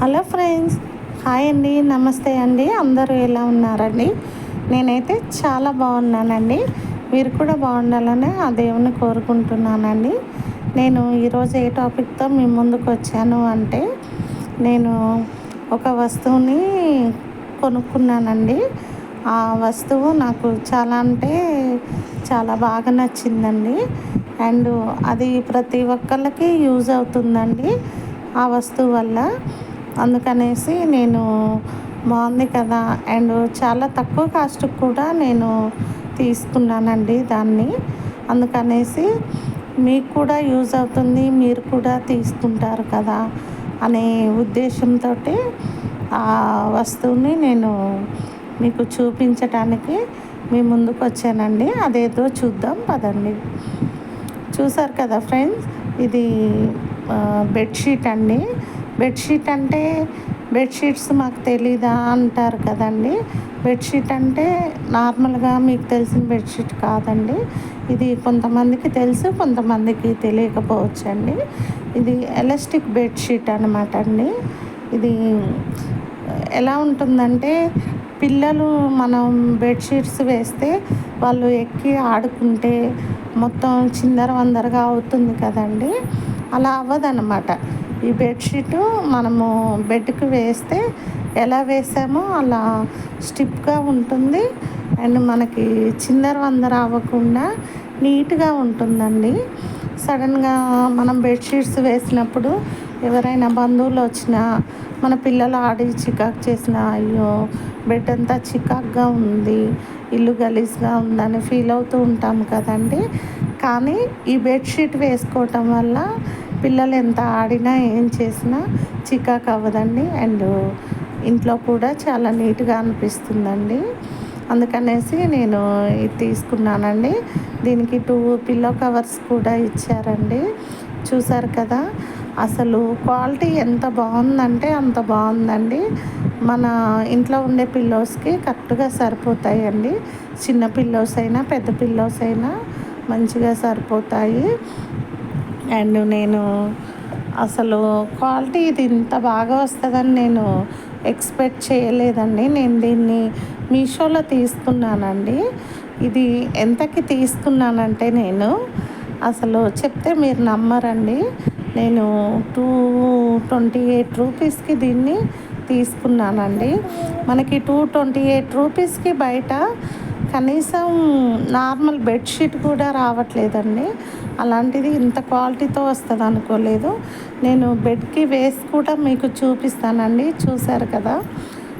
Hello friends hi అండి నమస్తే అండి. అందరూ ఎలా ఉన్నారండి? నేనైతే చాలా బాగున్నానండి. మీరు కూడా బాగుండాలని ఆ దేవుని కోరుకుంటున్నానండి. నేను ఈరోజు ఏ టాపిక్తో మీ ముందుకు వచ్చాను అంటే నేను ఒక వస్తువుని కొనుక్కున్నానండి. ఆ వస్తువు నాకు చాలా అంటే చాలా బాగా నచ్చిందండి. అండ్ అది ప్రతి ఒక్కళ్ళకి యూజ్ అవుతుందండి ఆ వస్తువు వల్ల. అందుకనేసి నేను బాగుంది కదా. అండ్ చాలా తక్కువ కాస్ట్కి కూడా నేను తీసుకున్నానండి దాన్ని. అందుకనేసి మీకు కూడా యూజ్ అవుతుంది మీరు కూడా తీసుకుంటారు కదా అనే ఉద్దేశంతో ఆ వస్తువుని నేను మీకు చూపించటానికి మీ ముందుకు వచ్చానండి. అదేదో చూద్దాం పదండి. చూసారు కదా ఫ్రెండ్స్ ఇది బెడ్షీట్ అండి. బెడ్షీట్ అంటే బెడ్షీట్స్ మాకు తెలీదా అంటారు కదండి. బెడ్షీట్ అంటే నార్మల్గా మీకు తెలిసిన బెడ్షీట్ కాదండి. ఇది కొంతమందికి తెలుసు కొంతమందికి తెలియకపోవచ్చు అండి ఇది ఎలాస్టిక్ బెడ్షీట్ అనమాట అండి. ఇది ఎలా ఉంటుందంటే పిల్లలు మనం బెడ్షీట్స్ వేస్తే వాళ్ళు ఎక్కి ఆడుకుంటే మొత్తం చిందర వందరగా అవుతుంది కదండి. అలా అవ్వదన్నమాట. ఈ బెడ్షీట్ మనము బెడ్కి వేస్తే ఎలా వేసామో అలా స్టిప్గా ఉంటుంది. అండ్ మనకి చిందర వందర అవ్వకుండా నీట్గా ఉంటుందండి. సడన్గా మనం బెడ్షీట్స్ వేసినప్పుడు ఎవరైనా బంధువులు వచ్చినా మన పిల్లలు ఆడి చికాక్ చేసిన అయ్యో బెడ్ అంతా చికాక్గా ఉంది ఇల్లు గలీజ్గా ఉందని ఫీల్ అవుతూ ఉంటాం కదండి. కానీ ఈ బెడ్షీట్ వేసుకోవటం వల్ల పిల్లలు ఎంత ఆడినా ఏం చేసినా చికాకు అవ్వదండి. అండ్ ఇంట్లో కూడా చాలా నీట్గా అనిపిస్తుందండి. అందుకనేసి నేను ఇది తీసుకున్నానండి. దీనికి టూ పిల్లో కవర్స్ కూడా ఇచ్చారండి. చూసారు కదా అసలు క్వాలిటీ ఎంత బాగుందంటే అంత బాగుందండి. మన ఇంట్లో ఉండే పిల్లోస్కి కరెక్ట్గా సరిపోతాయండి. చిన్న పిల్లోస్ అయినా పెద్ద పిల్లోస్ అయినా మంచిగా సరిపోతాయి. అండ్ నేను అసలు క్వాలిటీ ఇది ఇంత బాగా వస్తుందని నేను ఎక్స్పెక్ట్ చేయలేదండి. నేను దీన్ని మీషోలో తీసుకున్నానండి. ఇది ఎంతకి తీసుకున్నానంటే నేను అసలు చెప్తే మీరు నమ్మరండి. నేను టూ ట్వంటీ ఎయిట్ రూపీస్కి దీన్ని తీసుకున్నానండి. మనకి టూ ట్వంటీ ఎయిట్ రూపీస్కి బయట కనీసం నార్మల్ బెడ్షీట్ కూడా రావట్లేదండి. అలాంటిది ఇంత క్వాలిటీతో వస్తుంది అనుకోలేదు. నేను బెడ్కి వేసి కూడా మీకు చూపిస్తానండి. చూశారు కదా?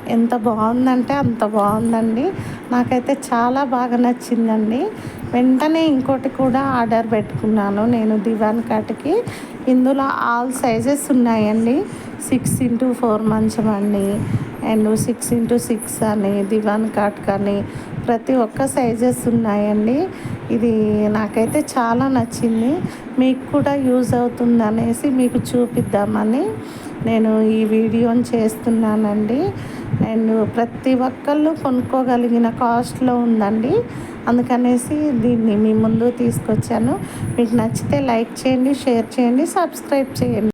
ఎంత బాగుందంటే అంత బాగుందండి. నాకైతే చాలా బాగా నచ్చిందండి. వెంటనే ఇంకోటి కూడా ఆర్డర్ పెట్టుకున్నాను నేను దివాన్ కాట్కి. ఇందులో ఆల్ సైజెస్ ఉన్నాయండి. సిక్స్ ఇంటూ ఫోర్ మంచం అండి. అండ్ సిక్స్ ఇంటూ సిక్స్ అని దివాన్ కాట్ కానీ ప్రతి ఒక్క సైజెస్ ఉన్నాయండి. ఇది నాకైతే చాలా నచ్చింది. మీకు కూడా యూజ్ అవుతుంది అనేసి మీకు చూపిద్దామని నేను ఈ వీడియోని చేస్తున్నానండి. అండ్ ప్రతి ఒక్కళ్ళు కొనుక్కోగలిగిన కాస్ట్లో ఉందండి. అందుకనేసి దీన్ని మీ ముందు తీసుకొచ్చాను. మీకు నచ్చితే లైక్ చేయండి షేర్ చేయండి సబ్స్క్రైబ్ చేయండి.